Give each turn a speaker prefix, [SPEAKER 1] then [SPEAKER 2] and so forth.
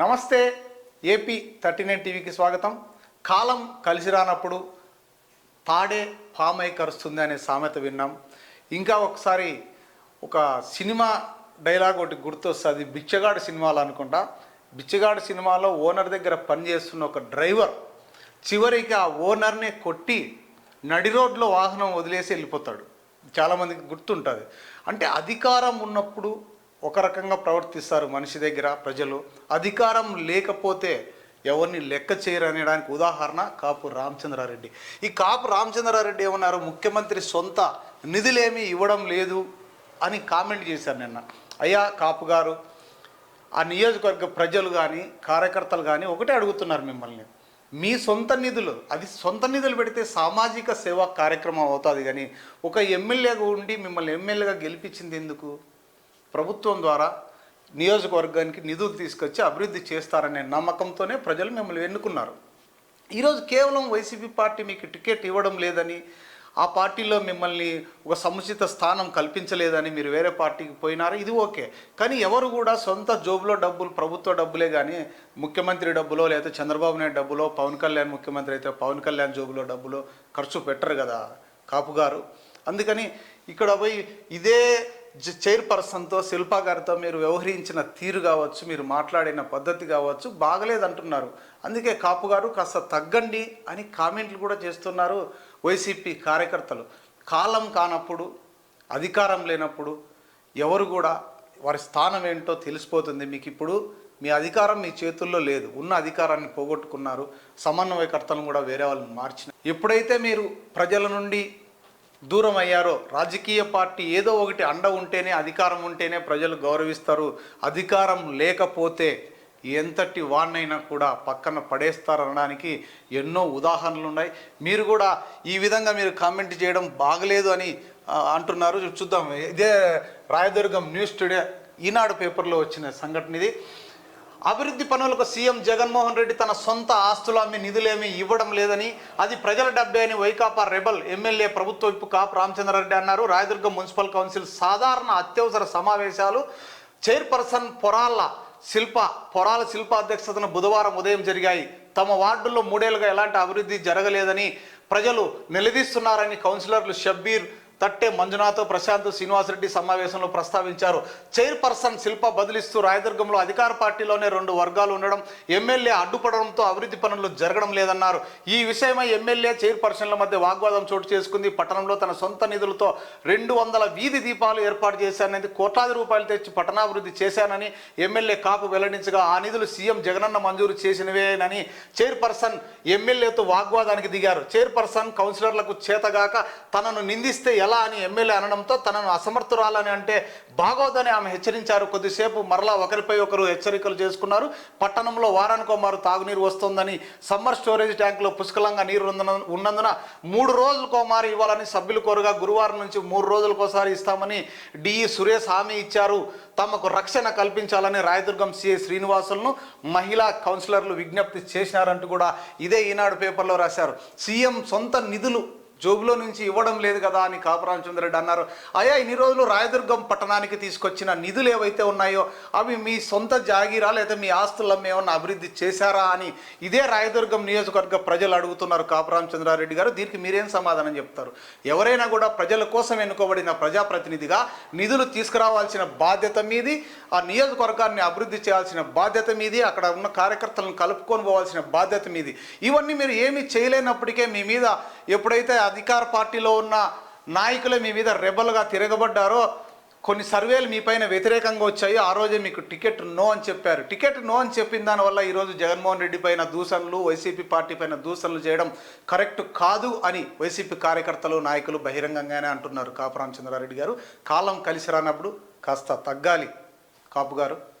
[SPEAKER 1] నమస్తే AP thirty nine టీవీకి స్వాగతం. కాలం కలిసి రానప్పుడు తాడే పామై కరుస్తుంది అనే సామెత విన్నాం. ఇంకా ఒకసారి ఒక సినిమా డైలాగ్ ఒకటి గుర్తొస్తుంది. బిచ్చగాడు సినిమాలు అనుకుంటా. బిచ్చగాడు సినిమాలో ఓనర్ దగ్గర పనిచేస్తున్న ఒక డ్రైవర్ చివరికి ఆ ఓనర్నే కొట్టి నడి రోడ్లో వాహనం వదిలేసి వెళ్ళిపోతాడు. చాలామందికి గుర్తుంటుంది. అంటే అధికారం ఉన్నప్పుడు ఒక రకంగా ప్రవర్తిస్తారు మనిషి దగ్గర ప్రజలు. అధికారం లేకపోతే ఎవరిని లెక్క చేయరు అనేదానికి ఉదాహరణ కాపు రామచంద్రారెడ్డి. ఈ కాపు రామచంద్రారెడ్డి ఏమన్నారు? ముఖ్యమంత్రి సొంత నిధులేమీ ఇవ్వడం లేదు అని కామెంట్ చేశారు నిన్న. అయ్యా కాపు గారు ఆ నియోజకవర్గ ప్రజలు కానీ కార్యకర్తలు కానీ ఒకటే అడుగుతున్నారు మిమ్మల్ని. మీ సొంత నిధులు అది సొంత నిధులు పెడితే సామాజిక సేవా కార్యక్రమం అవుతుంది కానీ ఒక ఎమ్మెల్యేగా ఉండి మిమ్మల్ని ఎమ్మెల్యేగా గెలిపించింది ఎందుకు? ప్రభుత్వం ద్వారా నియోజకవర్గానికి నిధులు తీసుకొచ్చి అభివృద్ధి చేస్తారనే నమ్మకంతోనే ప్రజలు మిమ్మల్ని ఎన్నుకున్నారు. ఈరోజు కేవలం వైసీపీ పార్టీ మీకు టికెట్ ఇవ్వడం లేదని ఆ పార్టీలో మిమ్మల్ని ఒక సముచిత స్థానం కల్పించలేదని మీరు వేరే పార్టీకి పోయినారు ఇది ఓకే. కానీ ఎవరు కూడా సొంత జోబులో డబ్బులు ప్రభుత్వ డబ్బులే కానీ ముఖ్యమంత్రి డబ్బులో లేకపోతే చంద్రబాబు నాయుడు డబ్బులో పవన్ కళ్యాణ్ ముఖ్యమంత్రి అయితే పవన్ కళ్యాణ్ జోబులో డబ్బులో ఖర్చు పెట్టరు కదా కాపు గారు అందుకని ఇక్కడ పోయి ఇదే చైర్పర్సన్తో శిల్పా గారితో మీరు వ్యవహరించిన తీరు కావచ్చు మీరు మాట్లాడిన పద్ధతి కావచ్చు బాగలేదంటున్నారు. అందుకే కాపు గారు కాస్త తగ్గండి అని కామెంట్లు కూడా చేస్తున్నారు వైసీపీ కార్యకర్తలు. కాలం కానప్పుడు అధికారం లేనప్పుడు ఎవరు కూడా వారి స్థానం ఏంటో తెలిసిపోతుంది. మీకు ఇప్పుడు మీ అధికారం మీ చేతుల్లో లేదు. ఉన్న అధికారాన్ని పోగొట్టుకున్నారు. సమన్వయకర్తలను కూడా వేరే వాళ్ళని మార్చిన ఎప్పుడైతే మీరు ప్రజల నుండి దూరం అయ్యారో రాజకీయ పార్టీ ఏదో ఒకటి అండ ఉంటేనే అధికారం ఉంటేనే ప్రజలు గౌరవిస్తారు. అధికారం లేకపోతే ఎంతటి వాడినైనా కూడా పక్కన పడేస్తారనడానికి ఎన్నో ఉదాహరణలు ఉన్నాయి మీరు కూడా ఈ విధంగా మీరు కామెంట్ చేయడం బాగలేదు అని అంటున్నారు. చూద్దాం. ఇదే రాయదుర్గం న్యూస్ టుడే ఈనాడు పేపర్లో వచ్చిన సంఘటన ఇది. అభివృద్ధి పనులకు సీఎం జగన్మోహన్ రెడ్డి తన సొంత ఆస్తులు అమ్మి నిధులేమీ ఇవ్వడం లేదని అది ప్రజల డబ్బే అని వైకాపా రెబల్ ఎమ్మెల్యే ప్రభుత్వ విప్పు కాపు రామచంద్రారెడ్డి అన్నారు. రాయదుర్గం మున్సిపల్ కౌన్సిల్ సాధారణ అత్యవసర సమావేశాలు చైర్పర్సన్ పొరాల శిల్ప పొరాల శిల్ప అధ్యక్షతన బుధవారం ఉదయం జరిగాయి. తమ వార్డుల్లో మూడేళ్ళుగా ఎలాంటి అభివృద్ధి జరగలేదని ప్రజలు నిలదీస్తున్నారని కౌన్సిలర్లు షబ్బీర్ తట్టే మంజునాథ్ ప్రశాంత్ శ్రీనివాసరెడ్డి సమావేశంలో ప్రస్తావించారు. చైర్పర్సన్ శిల్ప బదిలిస్తూ రాయదుర్గంలో అధికార పార్టీలోనే రెండు వర్గాలు ఉండడం ఎమ్మెల్యే అడ్డుపడడంతో అభివృద్ధి పనులు జరగడం లేదన్నారు. ఈ విషయమై ఎమ్మెల్యే చైర్పర్సన్ల మధ్య వాగ్వాదం చోటు చేసుకుంది. పట్టణంలో తన సొంత నిధులతో రెండు వందల వీధి దీపాలు ఏర్పాటు చేశానని కోట్లాది రూపాయలు తెచ్చి పట్టణాభివృద్ధి చేశానని ఎమ్మెల్యే కాపు వెల్లడించగా ఆ నిధులు సీఎం జగనన్న మంజూరు చేసినవేనని చైర్పర్సన్ ఎమ్మెల్యేతో వాగ్వాదానికి దిగారు. చైర్పర్సన్ కౌన్సిలర్లకు చేతగాక తనను నిందిస్తే ఎలా అని ఎమ్మెల్యే అనడంతో తనను అసమర్థురాలని అంటే బాగోదని ఆమె హెచ్చరించారు. కొద్దిసేపు మరలా ఒకరిపై ఒకరు హెచ్చరికలు చేసుకున్నారు. పట్టణంలో వారానికో మారు తాగునీరు వస్తోందని సమ్మర్ స్టోరేజ్ ట్యాంకులో పుష్కలంగా నీరు ఉన్నందున- ఉన్నందున మూడు రోజులకో మారు ఇవ్వాలని సభ్యులు కోరుగా గురువారం నుంచి మూడు రోజులకోసారి ఇస్తామని డిఈ సురేష్ హామీ ఇచ్చారు. తమకు రక్షణ కల్పించాలని రాయదుర్గం సిఐ శ్రీనివాసులను మహిళా కౌన్సిలర్లు విజ్ఞప్తి చేసినారంటూ కూడా ఇదే ఈనాడు పేపర్లో రాశారు. సీఎం సొంత నిధులు జోబులో నుంచి ఇవ్వడం లేదు కదా అని కాపురామచంద్రరెడ్డి అన్నారు. అయ్యా ఇన్ని రోజులు రాయదుర్గం పట్టణానికి తీసుకొచ్చిన నిధులు ఏవైతే ఉన్నాయో అవి మీ సొంత జాగీరా లేదా మీ ఆస్తులను ఏమన్నా అభివృద్ధి చేశారా అని ఇదే రాయదుర్గం నియోజకవర్గ ప్రజలు అడుగుతున్నారు కాపురామచంద్రారెడ్డి గారు. దీనికి మీరేం సమాధానం చెప్తారు? ఎవరైనా కూడా ప్రజల కోసం ఎన్నుకోబడిన ప్రజాప్రతినిధిగా నిధులు తీసుకురావాల్సిన బాధ్యత మీది ఆ నియోజకవర్గాన్ని అభివృద్ధి చేయాల్సిన బాధ్యత మీది అక్కడ ఉన్న కార్యకర్తలను కలుపుకొని పోవాల్సిన బాధ్యత మీది. ఇవన్నీ మీరు ఏమీ చేయలేనప్పటికే మీ మీద ఎప్పుడైతే అధికార పార్టీలో ఉన్న నాయకులు మీ మీద రెబల్గా తిరగబడ్డారో కొన్ని సర్వేలు మీ పైన వ్యతిరేకంగా వచ్చాయి ఆ రోజే మీకు టికెట్ నో అని చెప్పారు. టికెట్ నో అని చెప్పిన దానివల్ల ఈరోజు జగన్మోహన్ రెడ్డి పైన దూషణలు వైసీపీ పార్టీ పైన దూషణలు చేయడం కరెక్ట్ కాదు అని వైసీపీ కార్యకర్తలు నాయకులు బహిరంగంగానే అంటున్నారు. కాపు రామచంద్రారెడ్డి గారు కాలం కలిసి రానప్పుడు కాస్త తగ్గాలి. కాపు గారు.